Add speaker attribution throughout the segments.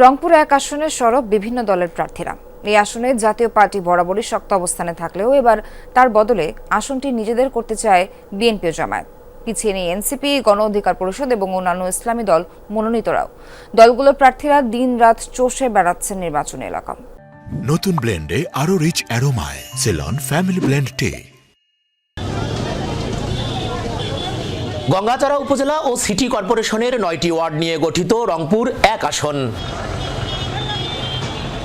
Speaker 1: রংপুর এক আসনের সরব বিভিন্ন দলের প্রার্থীরা। এই আসনে জাতীয় পার্টি বরাবরই শক্ত অবস্থানে থাকলেও এবার তার বদলে আসনটি নিজেদের করতে চায় বিএনপি জামায়াত। পিছিয়ে নেই এনসিপি, গণ অধিকার পরিষদ এবং অন্যান্য ইসলামী দল মনোনীতরাও দলগুলোর প্রার্থীরা দিন রাত চষে বেড়াচ্ছেন নির্বাচনী এলাকা।
Speaker 2: নতুন ব্লেন্ডে আরও রিচ অ্যারোমায় সেলন ফ্যামিলি ব্লেন্ড টে
Speaker 3: গঙ্গাচড়া উপজেলা ও সিটি কর্পোরেশনের নয়টি ওয়ার্ড নিয়ে গঠিত রংপুর এক আসন।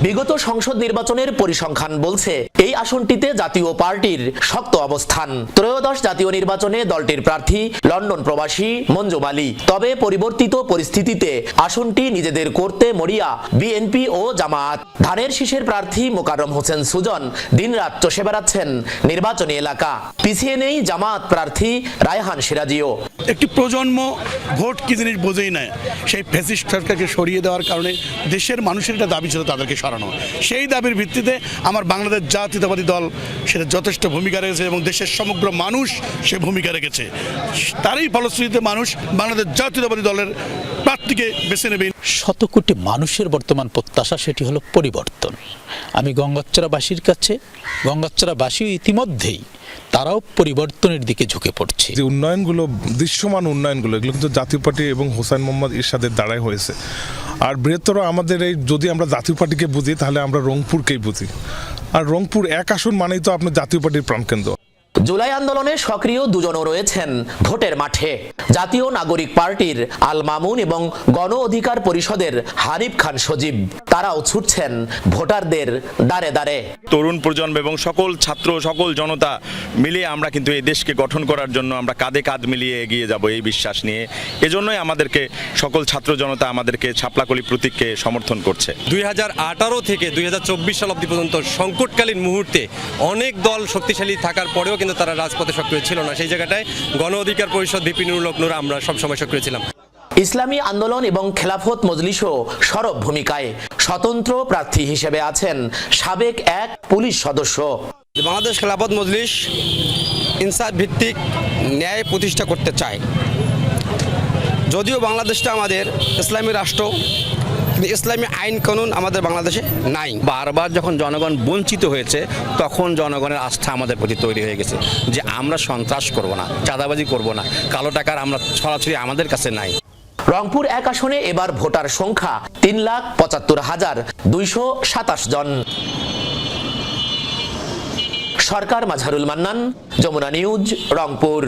Speaker 3: বিগত সংসদ নির্বাচনের পরিসংখ্যান বলছে, এই আসনটিতে জাতীয় পার্টির শক্ত অবস্থান। ত্রয়োদশ জাতীয় নির্বাচনে দলটির প্রার্থী লন্ডন প্রবাসী মঞ্জু মালি। তবে পরিবর্তিত পরিস্থিতিতে আসনটি নিজেদের করতে মরিয়া বিএনপি ও জামাত ধানের শীষের প্রার্থী মোকাররম হোসেন সুজন দিনরাত চষে বেড়াচ্ছেন নির্বাচনী এলাকা। পিছিয়ে নেই জামাত প্রার্থী রায়হান সিরাজিও।
Speaker 4: একটি প্রজন্ম ভোট কি জিনিস বোঝেই না সেই ফ্যাসিস্ট সরকারকে সরিয়ে দেওয়ার কারণে দেশের মানুষের একটা দাবি ছিল তাদেরকে সরানো সেই দাবির ভিত্তিতে আমার বাংলাদেশ জাতীয়তাবাদী দল সেটা যথেষ্ট ভূমিকা রেখেছে এবং দেশের সমগ্র মানুষ সে ভূমিকা রেখেছে। তারই ফলশ্রুতিতে মানুষ বাংলাদেশ জাতীয়তাবাদী দলের প্রার্থীকে বেছে নেবে।
Speaker 5: শত কোটি মানুষের বর্তমান প্রত্যাশা সেটি হলো পরিবর্তন। আমি গঙ্গাচ্চরাবাসীর কাছে গঙ্গাচ্চরাবাসী ইতিমধ্যেই তারাও পরিবর্তনের দিকে ঝুঁকে পড়ছে।
Speaker 6: যে উন্নয়নগুলো, দৃশ্যমান উন্নয়নগুলো, এগুলো কিন্তু জাতীয় পার্টি এবং হোসেন মোহাম্মদ ইরশাদের দ্বারাই হয়েছে। আর বৃহত্তর আমাদের এই, যদি আমরা জাতীয় পার্টিকে বুঝি, তাহলে আমরা রংপুরকেই বুঝি। আর রংপুর এক আসন মানেই তো আপনার জাতীয় পার্টির প্রাণকেন্দ্র।
Speaker 3: জুলাই আন্দোলনে সক্রিয় দুজনও রয়েছেন ভোটের মাঠে। জাতীয় নাগরিক পার্টির আল মামুন এবং গণ অধিকার পরিষদের হানিফ খান সজীব তারাও ছুটছেন ভোটারদের দাঁড়ে দাঁড়ে
Speaker 7: তরুণ প্রজন্ম এবং সকল ছাত্র সকল জনতা মিলিয়ে আমরা কিন্তু এই দেশকে গঠন করার জন্য আমরা কাঁধে কাঁধ মিলিয়ে এগিয়ে যাব এই বিশ্বাস নিয়ে। এজন্যই আমাদেরকে সকল ছাত্র জনতা আমাদেরকে ছাপলাকলি প্রতীককে সমর্থন করছে।
Speaker 8: দুই হাজার আঠারো থেকে দুই হাজার চব্বিশ সাল অব্দি পর্যন্ত সংকটকালীন মুহূর্তে অনেক দল শক্তিশালী থাকার পরেও কিন্তু তারা রাজপথে সক্রিয় ছিল না। সেই জায়গাটায় গণ অধিকার পরিষদ বিপিন লোকনুরা আমরা সবসময় সক্রিয় ছিলাম।
Speaker 3: ইসলামী আন্দোলন এবং খেলাফত মজলিসও সরব ভূমিকায়। স্বতন্ত্র প্রার্থী হিসেবে আছেন সাবেক এক পুলিশ সদস্য।
Speaker 9: বাংলাদেশ খেলাফত মজলিস ইনসাফ ভিত্তিক ন্যায় প্রতিষ্ঠা করতে চায়। যদিও বাংলাদেশটা আমাদের ইসলামী রাষ্ট্র কিন্তু ইসলামী আইন কানুন আমাদের বাংলাদেশে নাই।
Speaker 10: বারবার যখন জনগণ বঞ্চিত হয়েছে তখন জনগণের আস্থা আমাদের প্রতি তৈরি হয়ে গেছে যে আমরা সন্ত্রাস করব না চাঁদাবাজি করব না কালো টাকার আমরা সরাসরি আমাদের কাছে নাই।
Speaker 3: রংপুর এক আসনে এবার ভোটার সংখ্যা তিন লাখ পঁচাত্তর হাজার দুইশো সাতাশ জন। সরকার মাঝারুল মান্নান যমুনা নিউজ রংপুর।